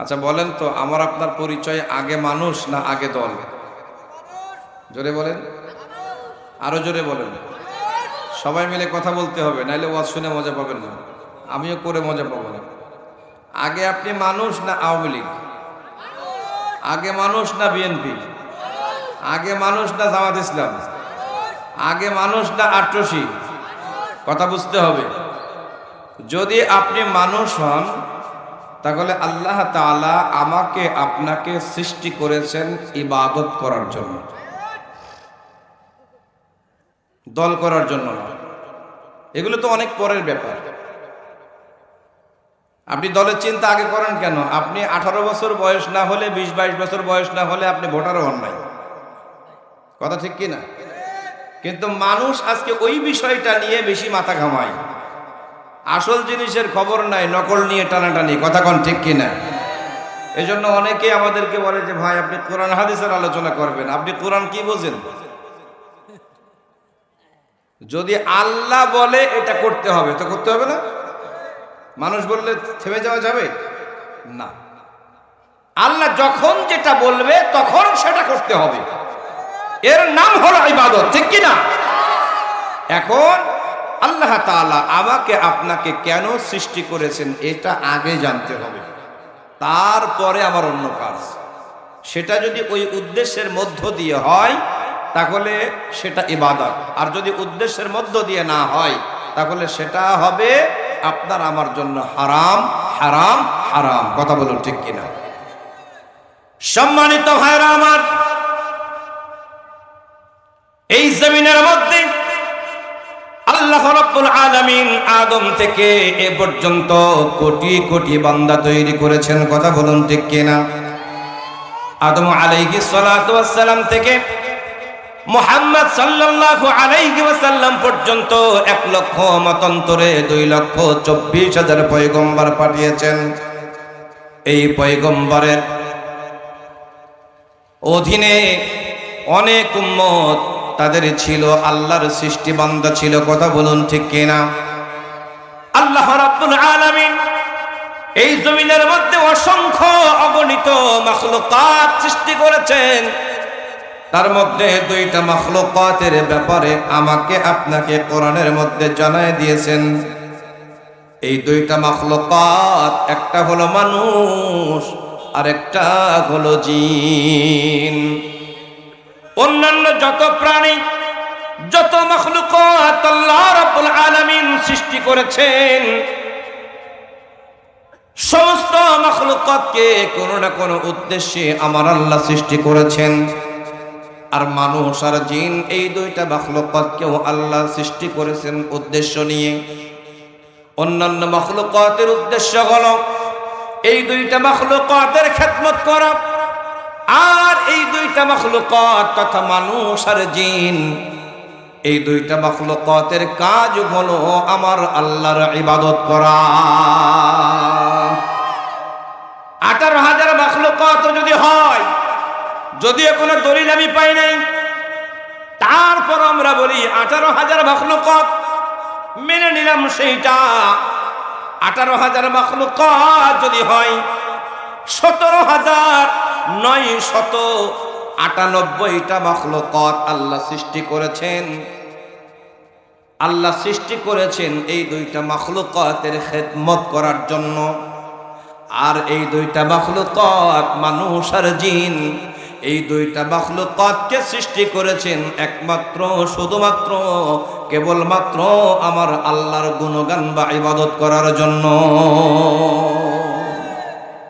আচ্ছা বলেন তো, আমার আপনার পরিচয় আগে মানুষ না আগে দল? জোরে বলেন। আরও জোরে বলেন। সবাই মিলে কথা বলতে হবে, নাইলে ওয়াজ শুনে মজা পাবেন না। আমিও করে মজা পাবো না। আগে আপনি মানুষ না আওয়ামী লীগ? আগে মানুষ না বিএনপি? আগে মানুষ না জামাত ইসলাম? আগে মানুষ না আট্রসি? কথা বুঝতে হবে। যদি আপনি মানুষ হন তাহলে আল্লাহ তাআলা আমাকে, আপনাকে সৃষ্টি করেছেন ইবাদত করার জন্য। দল করার জন্য এগুলো তো অনেক পরের ব্যাপার। আপনি দলের চিন্তা আগে করেন কেন? আপনি আঠারো বছর বয়স না হলে, বিশ বাইশ বছর বয়স না হলে আপনি ভোটারও হন নাই। কথা ঠিক কি না? কিন্তু মানুষ আজকে ওই বিষয়টা নিয়ে বেশি মাথা ঘামায়। আসল জিনিসের খবর নাই, নকল নিয়ে টানাটানি, কথা কন ঠিক কিনা? এই জন্য অনেকে আমাদেরকে বলে যে, ভাই, আপনি কোরআন, হাদিসের আলোচনা করবেন। আপনি কোরআন কি বোঝেন? যদি আল্লাহ বলে, এটা করতে হবে, তো করতে হবে না? মানুষ বললে, থেমে যাওয়া যাবে? না। আল্লাহ যখন যেটা বলবে, তখন সেটা করতে হবে। এর নাম হলো ইবাদত, ঠিক কি না এখন আল্লাহ তাআলা আমাকে আপনাকে কেন সৃষ্টি করেছেন এটা আগে জানতে হবে। তারপরে আমার অন্য কাজ। সেটা যদি ওই উদ্দেশ্যের মধ্য দিয়ে হয়, তাহলে সেটা ইবাদত। আর যদি উদ্দেশ্যের মধ্য দিয়ে না হয়, তাহলে সেটা হবে আপনার আমার জন্য হারাম হারাম হারাম। কথা বলুন ঠিক কিনা? সম্মানিত ভাইরা আমার, এই জমিনের মধ্যে আল্লাহ রাব্বুল আলামিন আদম থেকে এ পর্যন্ত কোটি কোটি বান্দা তৈরি করেছেন, কথা বলুন ঠিক কিনা? আদম আলাইহিস সালাতু ওয়াসসালাম থেকে মুহাম্মদ সাল্লাল্লাহু আলাইহি ওয়াসাল্লাম পর্যন্ত এক লক্ষ মতান্তরে দুই লক্ষ চব্বিশ হাজার পয়গম্বর পাঠিয়েছেন। এই পয়গম্বরের অধীনে অনেক উম্মত তাদের ছিল, আল্লাহর সৃষ্টি বান্দা ছিল, কথা বলুন ঠিক কিনা? আল্লাহ রাব্বুল আলামিন এই জমিনের মধ্যে অসংখ্য অগণিত মাখলুকাত সৃষ্টি করেছেন। তার মধ্যে দুইটা মাখলুকাতের ব্যাপারে আমাকে আপনাকে কোরআনের মধ্যে জানায় দিয়েছেন। এই দুইটা মাখলুকাত, একটা হলো মানুষ আর একটা হলো জিন। অন্যান্য যত প্রাণী, যত মখলুকাত আল্লাহ রাব্বুল আলামিন সৃষ্টি করেছেন, সমস্ত মখলুকাতকে কোনো না কোনো উদ্দেশ্যে আমার আল্লাহ সৃষ্টি করেছেন। আর মানুষ আর জিন এই দুইটা মখলুকাতকেও আল্লাহ সৃষ্টি করেছেন উদ্দেশ্য নিয়ে। অন্যান্য মখলুকাতের উদ্দেশ্য হলো, এই দুইটা মখলুকাতের খেদমত করা আর এই দুইটা মখলুকত তথা মানুষ আর জিন, এই দুইটা মখলুকতের কাজ হলো আমার আল্লাহর ইবাদত করা। আঠারো হাজার মখলুকত যদি হয় যদিও কোনো দলিল আমি পাই নাই, তারপর আমরা বলি আঠারো হাজার মখলুকত মেনে নিলাম সেইটা। আঠারো হাজার মখলুকত যদি হয়, সতেরো হাজার নয় শত আটানব্বইটা মখলকত আল্লাহ সৃষ্টি করেছেন। আল্লাহ সৃষ্টি করেছেন এই দুইটা মখলুকতের খেদমত করার জন্য। আর এই দুইটা মখলুকত মানুষ আর জিন, এই দুইটা মখলুকতকে সৃষ্টি করেছেন একমাত্র, শুধুমাত্র, কেবলমাত্র আমার আল্লাহর গুণগান বা ইবাদত করার জন্য।